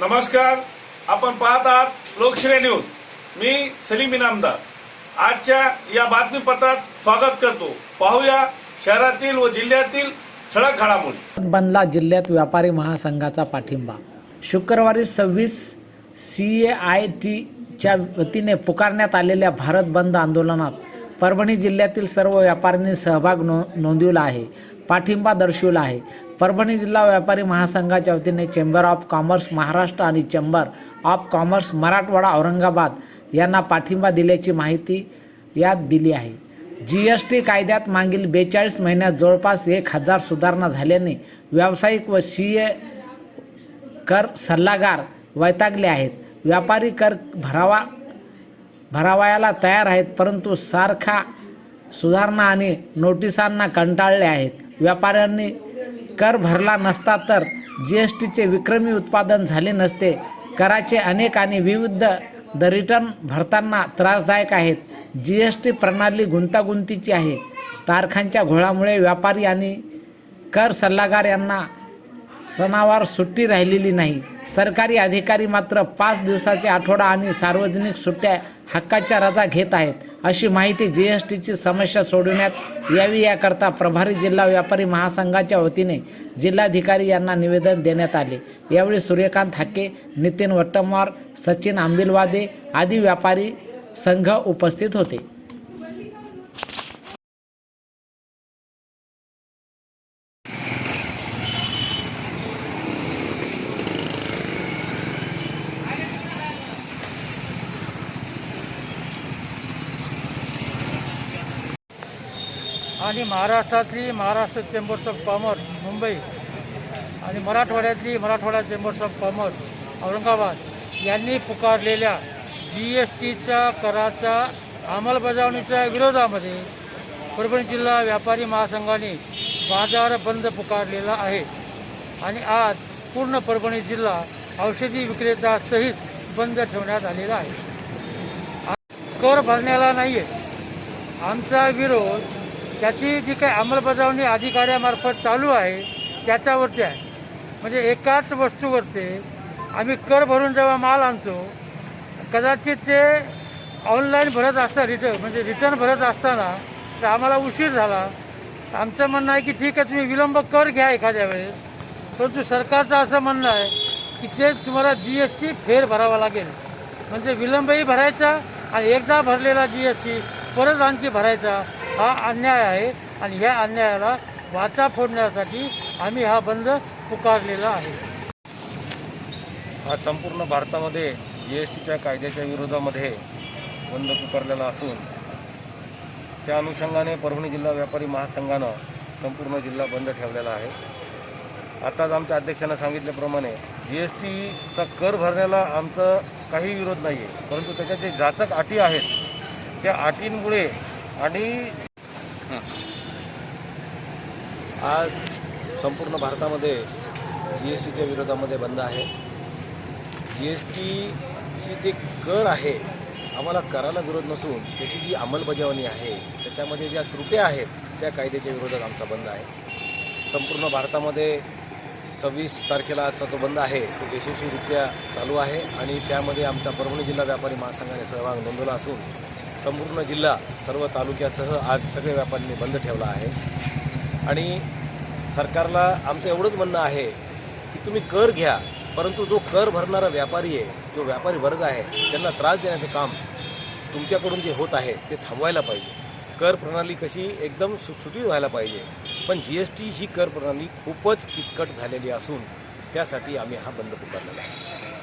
नमस्कार. आपण पाहत आहात लोकश्रेय न्यूज. मी सलीम इनामदार. आजच्या या बातमीपत्रात स्वागत करतो. पाहूया शहरातील व जिल्ह्यातील ठळक घडामोडी. बनला जिल्ह्यात व्यापारी महासंघाचा पाठिंबा. शुक्रवारी सव्वीस सी ए आय टीच्या वतीने पुकारण्यात आलेल्या भारत बंद आंदोलनात परभणी जिल्ह्यातील सर्व व्यापाऱ्यांनी सहभाग नो नोंदविला आहे. पाठिंबा दर्शविला आहे. परभणी जिल्हा व्यापारी महासंघाच्या वतीने चेंबर ऑफ कॉमर्स महाराष्ट्र आणि chamber of commerce Marathwada Aurangabad यांना पाठिंबा दिल्याची माहिती यात दिली आहे. जी एस टी कायद्यात मागील बेचाळीस महिन्यात जवळपास एक हजार सुधारणा झाल्याने व्यावसायिक व सी ए कर सल्लागार वैतागले आहेत. व्यापारी कर भरावा भरावयाला तयार आहेत परंतु सारखा सुधारणा आणि नोटिसांना कंटाळले आहेत. व्यापाऱ्यांनी कर भरला नसता तर जी एस टीचे विक्रमी उत्पादन झाले नसते. कराचे अनेक आणि विविध द रिटर्न भरताना त्रासदायक आहेत. जी एस टी प्रणाली गुंतागुंतीची आहे. तारखांच्या घोळामुळे व्यापारी आणि कर सल्लागार यांना सणावार सुट्टी राहिलेली नाही. सरकारी अधिकारी मात्र पाच दिवसाचे आठवडा आणि सार्वजनिक सुट्ट्या हक्काच्या रजा घेत आहेत. अशी माहिती जी एस टीची समस्या सोडविण्यात यावी याकरता प्रभारी जिल्हा व्यापारी महासंघाच्या वतीने जिल्हाधिकारी यांना निवेदन देण्यात आले. यावेळी सूर्यकांत हाके नितीन वट्टमवार सचिन आंबिलवादे आदी व्यापारी संघ उपस्थित होते. आणि महाराष्ट्रातली Maharashtra chambers of commerce Mumbai. आणि मराठवाड्यातली Marathwada chambers of commerce Aurangabad. यांनी पुकारलेल्या जी एस टीच्या कराच्या अंमलबजावणीच्या विरोधामध्ये परभणी जिल्हा व्यापारी महासंघाने बाजार बंद पुकारलेला आहे. आणि आज पूर्ण परभणी जिल्हा औषधी विक्रेतासहित बंद ठेवण्यात आलेला आहे. कर भरण्याला नाही आहे आमचा विरोध त्याची जी काही अंमलबजावणी अधिकाऱ्यामार्फत चालू आहे त्याच्यावरती आहे. म्हणजे एकाच वस्तूवरती आम्ही कर भरून जेव्हा माल आणतो कदाचित ते ऑनलाईन भरत असता रिटर्न म्हणजे रिटर्न भरत असताना तर आम्हाला उशीर झाला. आमचं म्हणणं आहे की ठीक आहे तुम्ही विलंब कर घ्या एखाद्या वेळेस. परंतु सरकारचं असं म्हणणं आहे की ते तुम्हाला जी एस टी फेर भरावा लागेल. म्हणजे विलंबही भरायचा आणि एकदा भरलेला जी एस टी परत आणखी भरायचा. हा अन्याय आहे आणि या अन्यायाला वाचा फोडण्यासाठी आम्ही हा बंद पुकारलेला आहे. आज संपूर्ण भारतामध्ये जी एस टीच्या कायद्याच्या विरोधामध्ये बंद पुकारलेला असून त्या अनुषंगाने परभणी जिल्हा व्यापारी महासंघानं संपूर्ण जिल्हा बंद ठेवलेला आहे. आताच आमच्या अध्यक्षांना सांगितल्याप्रमाणे जी एस टीचा कर भरण्याला आमचं काही विरोध नाही आहे परंतु त्याच्या जे जाचक अटी आहेत त्या अटींमुळे आणि आज संपूर्ण भारतामध्ये जी एस टीच्या विरोधामध्ये बंद आहे. जी एस टीची जे कर आहे आम्हाला कराला विरोध नसून त्याची जी अंमलबजावणी आहे त्याच्यामध्ये ज्या त्रुट्या आहेत त्या कायद्याच्या विरोधात आमचा बंद आहे. संपूर्ण भारतामध्ये सव्वीस तारखेला आजचा जो बंद आहे तो यशस्वीरित्या चालू आहे आणि त्यामध्ये आमचा परभणी जिल्हा व्यापारी महासंघाने सहभाग नोंदवला असून संपूर्ण जिल्हा सर्व तालुक्यासह आज सगळे व्यापाऱ्यांनी बंद ठेवला आहे. आणि सरकारला आमचं एवढंच म्हणणं आहे की तुम्ही कर घ्या परंतु जो कर भरणारा व्यापारी आहे जो व्यापारी वर्ग आहे त्यांना त्रास देण्याचं काम तुमच्याकडून जे होत आहे ते थांबवायला पाहिजे. कर प्रणाली कशी एकदम सुटसुटीत व्हायला पाहिजे. पण जी एस टी ही कर प्रणाली खूपच किचकट झालेली असून त्यासाठी आम्ही हा बंद पुकारलेला आहे.